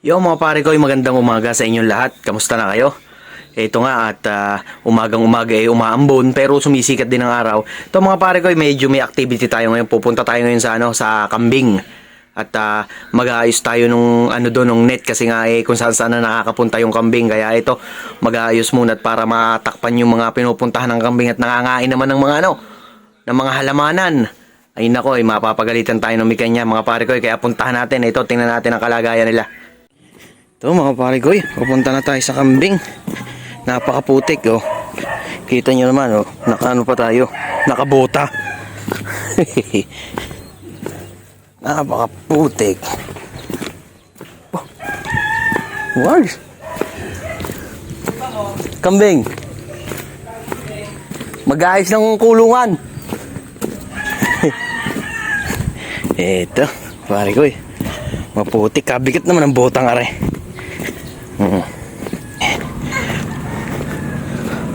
Yo mga pare ko, magandang umaga sa inyong lahat. Kamusta na kayo? Ito nga at ah, umagang umaga ay umaambon pero sumisikat din ang araw. Ito mga pare ko, medyo may activity tayo ngayon. Pupunta tayo ngayon sa ano sa kambing. At ah, mag-aayos tayo nung ano doon nung net kasi nga eh kung saan saan na nakakapunta yung kambing. Kaya ito, mag-aayos muna at para matakpan yung mga pinupuntahan ng kambing at nangangain naman ng mga ano, ng mga halamanan. Ay nako, eh, mapapagalitan tayo ng mikanya mga pare ko. eh. Kaya puntahan natin. Ito, tingnan natin ang kalagayan nila. Ito mga pare ko, eh, pupunta na tayo sa kambing. Napakaputik, oh. Kita nyo naman, oh. Nakaano pa tayo. Nakabota. Napakaputik. Oh. Wow. Kambing. Mag-ayos ng kulungan. Eto, pare ko, eh. Maputik. Kabigat naman ang botang are.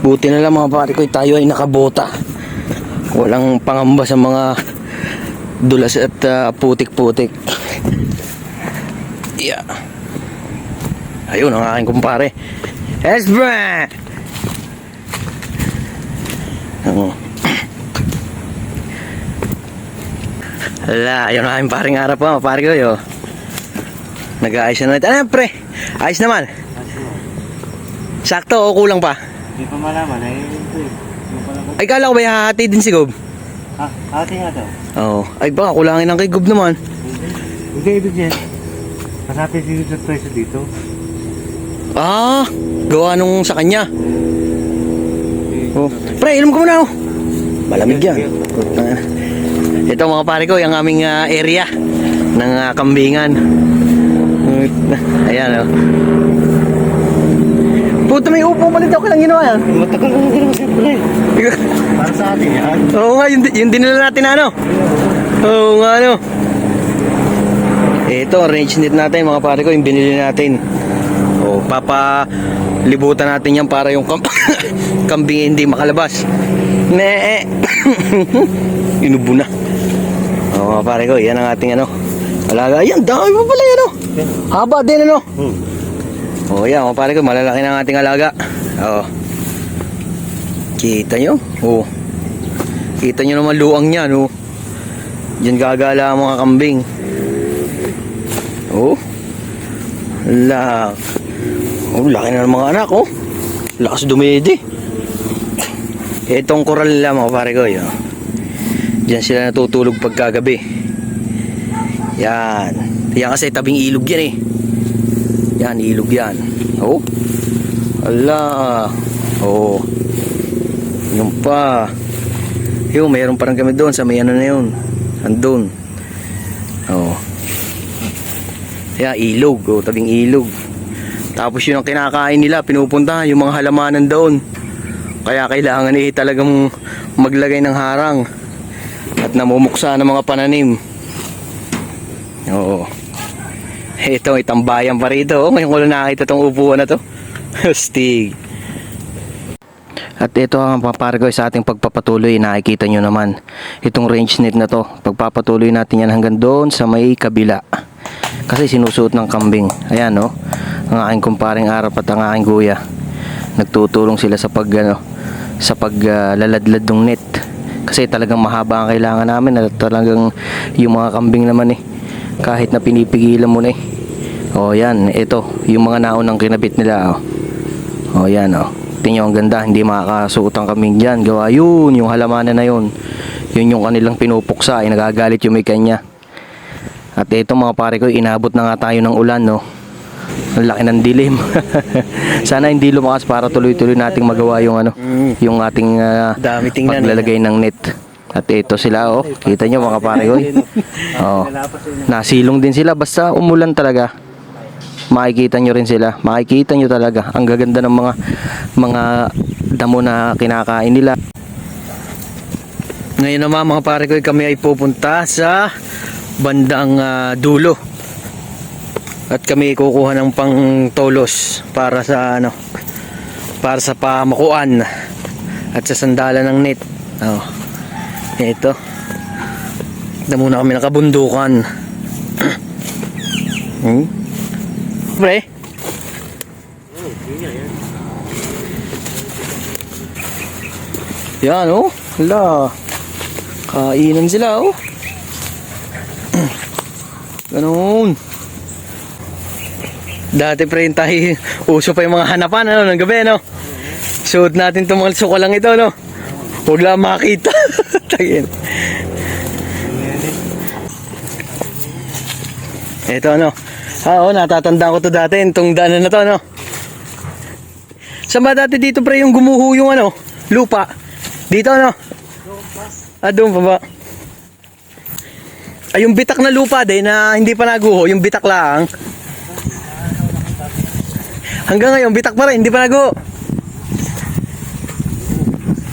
Buti na lang mga pare ko, tayo ay nakabota. Walang pangamba sa mga dulas at ah, putik-putik. Yeah. Ayun ang aking kumpare. Esbra! Oo. Hala, ayun ang aking paring harap pa, pare ko yo. Nag-aayos na natin. Ano pre? Ayos naman. Sakto o kulang pa? Hindi pa malaman, eh, ito eh. Yung. Ay, kala ko ba hahati din si Gob? Ah, ate nga daw. Oo. Ay, baka kulangin ng kay Gob naman. Hindi, ibig yan. Masapit dito sa presyo dito. Ah, gawa nung sa kanya. Oh. Pre, ilom ko muna oh. Malamig yan. Ito mga pare ko, yung aming ah, area ng ah, kambingan. Ayan oh. Puta may upo pa dito, kailang ginawa yan. Matagal na din siyempre. Para sa atin yan. Oo nga, yung, yung dinala natin na ano. Oo nga ano. Ito, range net natin mga pare ko, yung binili natin. O, papa libutan natin yan para yung kam kambing hindi makalabas. Ne. Inubo na. O, mga pare ko, yan ang ating ano. Alaga, yan, dami pa pala yan, ano. Haba din, ano. Hmm. O, yan, mga pare ko, malalaki na ang ating alaga. O. Kita nyo? O. Kita nyo naman luang niya, no? Diyan gagala ang mga kambing. Oh. Lak. Oh, laki na ng mga anak, oh. Lakas dumidi. Itong koral nila, mga pare ko, yun. Diyan sila natutulog pagkagabi. Yan. Yan kasi tabing ilog yan, eh. Yan, ilog yan. Oh. Ala. Oh. Yung pa. Yung, mayroon parang kami doon sa may ano na yun. Andun. Oh. Kaya ilog, oh, tabing ilog. Tapos yun ang kinakain nila, pinupunta yung mga halamanan doon. Kaya kailangan eh talagang maglagay ng harang at namumuksa ng mga pananim. Oo. Ito, may tambayan pa rito. Oh, ngayon ko lang nakita itong upuan na to. Stig. At ito ang papargo sa ating pagpapatuloy. Nakikita nyo naman itong range net na to. Pagpapatuloy natin yan hanggang doon sa may kabila. Kasi sinusuot ng kambing. Ayan no. Ang aking kumparing arap at ang aking kuya. Nagtutulong sila sa pag ano, sa paglaladlad ng net. Kasi talagang mahaba ang kailangan namin at talagang yung mga kambing naman eh. Kahit na pinipigilan mo na eh. O yan, ito, yung mga naunang kinabit nila. O, o yan o. Tingnan ang ganda, hindi makakasuot ang kaming dyan. Gawa yun, yung halamanan na yun. Yun yung kanilang pinupuksa, ay nagagalit yung may kanya. At ito mga pare ko, inabot na nga tayo ng ulan, no. Ang laki ng dilim. Sana hindi lumakas para tuloy-tuloy nating magawa yung ano, yung ating ah, Dami tingnan, paglalagay ng net. At ito sila, oh. Kita nyo mga pare ko. eh. Oh. Nasilong din sila basta umulan talaga. Makikita nyo rin sila. Makikita nyo talaga. Ang gaganda ng mga mga damo na kinakain nila. Ngayon naman mga pare ko, kami ay pupunta sa bandang ah, dulo. At kami kukuha ng pang tolos para sa ano para sa pamakuan at sa sandalan ng net. Oh. Ito. Na kami nakabundukan. hmm? Pre? Oh, yun yan. Yan, oh. Hala. Kainan sila, oh. Ganun. Dati pre, tayo, uso pa yung mga hanapan, ano, ng gabi, no? Suot natin itong mga suko lang ito, no? Huwag lang makita. Tagin. Ito, ano? Ah, oo, natatandaan ko to dati, itong daanan na to, no? Saan ba dati dito, pre, yung gumuho yung, ano, lupa? Dito, ano? Ah, doon pa ba? Ay, yung bitak na lupa din na hindi pa naguho, yung bitak lang. Hanggang ngayon, bitak pa rin, hindi pa naguho.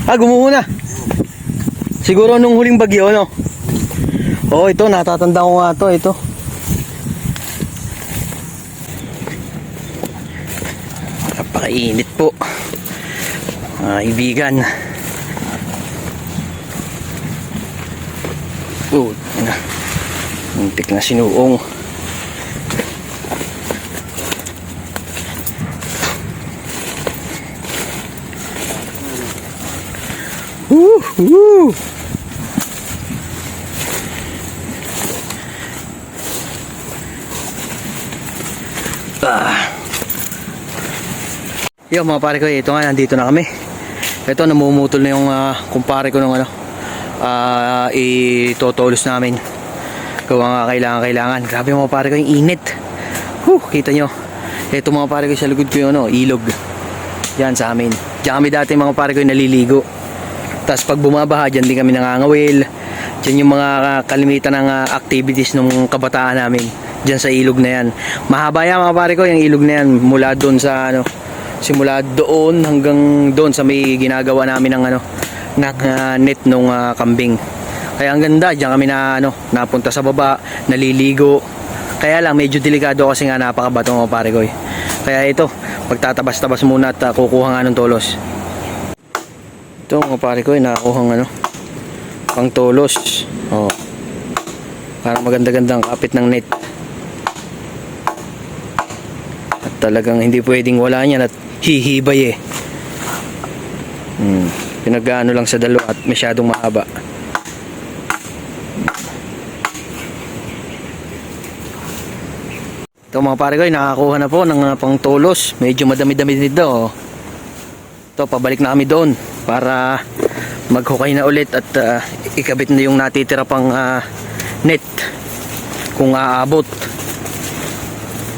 Ah, gumuho na. Siguro nung huling bagyo, no? Oo, oh, ito, natatanda ko nga to, ito. Napakainit po. Mga kaibigan. Oh, na. Muntik na sinuong. Woo! Woo! Ah. Yo mga pare ko, ito nga nandito na kami. Ito namumutol na yung ah, kumpare ko ng ano. Ah, itotolos namin. Gawa nga kailangan kailangan. Grabe mga pare ko yung init. Huh, kita nyo. Ito mga pare ko sa likod ko yung ano, ilog. Yan sa amin. Diyan kami dati mga pare ko yung naliligo. Tapos pag bumabaha, dyan din kami nangangawil. Dyan yung mga ah, kalimitan ng ah, activities ng kabataan namin. Dyan sa ilog na yan. Mahaba yan mga pare ko, yung ilog na yan. Mula doon sa ano, simula doon hanggang doon sa may ginagawa namin ng ano, na ah, net nung ah, kambing. Kaya ang ganda, diyan kami na ano, napunta sa baba, naliligo. Kaya lang medyo delikado kasi nga napakabato mga pare ko. Kaya ito, pagtatabas-tabas muna at ah, kukuha nga ng tolos. Ito mga pare ko, eh, nakakuha ng ano, pang tolos. Oh. Para maganda-gandang kapit ng net. At talagang hindi pwedeng wala niyan at hihibay eh. Hmm. Pinag-ano lang sa dalawa at masyadong mahaba. Ito mga pare ko, nakakuha na po ng uh, pang tolos. Medyo madami-dami nito. Oh. Ito, pabalik na kami doon para maghukay na ulit at uh, ikabit na yung natitira pang uh, net kung aabot.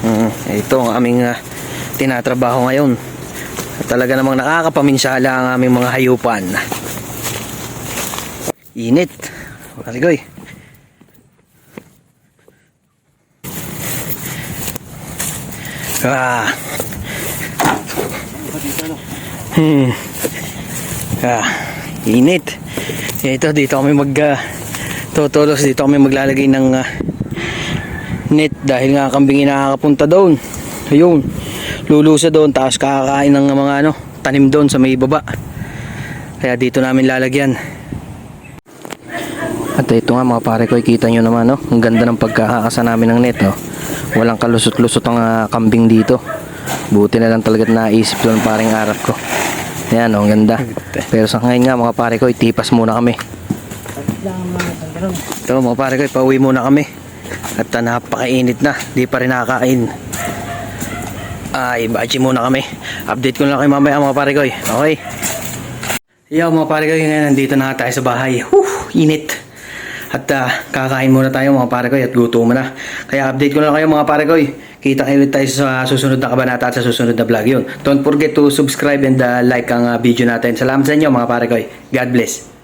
Mm, ito ang aming uh, tinatrabaho ngayon. Talaga namang nakakapaminsala ang aming mga hayupan. Init. Kaligoy. Ah. Hmm. Ah, init. Ito dito kami mag uh, tutulos dito kami maglalagay ng ah, net dahil nga kambing nakakapunta doon. Ayun. Lulusa doon tapos kakakain ng mga ano, tanim doon sa may baba. Kaya dito namin lalagyan. At ito nga mga pare ko, kita nyo naman, no? Ang ganda ng pagkakakasa namin ng net, oh. Walang kalusot-lusot ang ah, kambing dito. Buti na lang talaga naisip doon paring arap ko. Yan, oh, ang ganda. Pero sa ngayon nga mga pare ko, itipas muna kami. Ito mga pare ko, pauwi muna kami. At uh, napakainit na, di pa rin nakakain. Ay, bachi muna kami. Update ko na kayo mamaya mga pare ko. eh. Okay? Yo mga pare ko, ngayon nandito na tayo sa bahay. Whew, init. At ah, kakain muna tayo mga pare at gutom na. Kaya update ko na kayo mga pare ko. Kita kayo tayo sa susunod na kabanata at sa susunod na vlog yun. Don't forget to subscribe and ah, like ang ah, video natin. Salamat sa inyo mga pare. God bless.